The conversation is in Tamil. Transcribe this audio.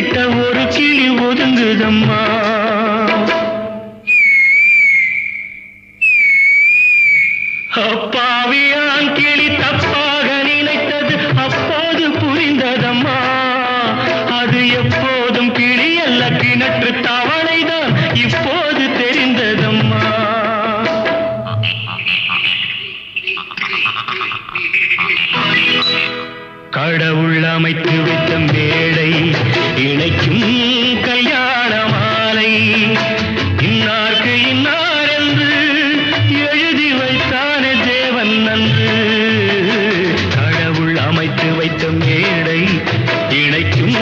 கிட்ட ஒரு கிளி ஒதுங்குதம்மா. அப்பாவியான் கிளி தப்பாக நினைத்தது அப்போது புரிந்ததம்மா. அது எப்போதும் கிளி அல்ல கிணற்று தவளைதான் இப்போது தெரிந்ததம்மா. கடவுள் அமைத்து விட்ட மேடை இன்னார்க்கு இன்னார் என்று எழுதி வைத்தானே தேவன் நன்று. கடவுள் அமைத்து வைத்த மேடை இணைக்கும்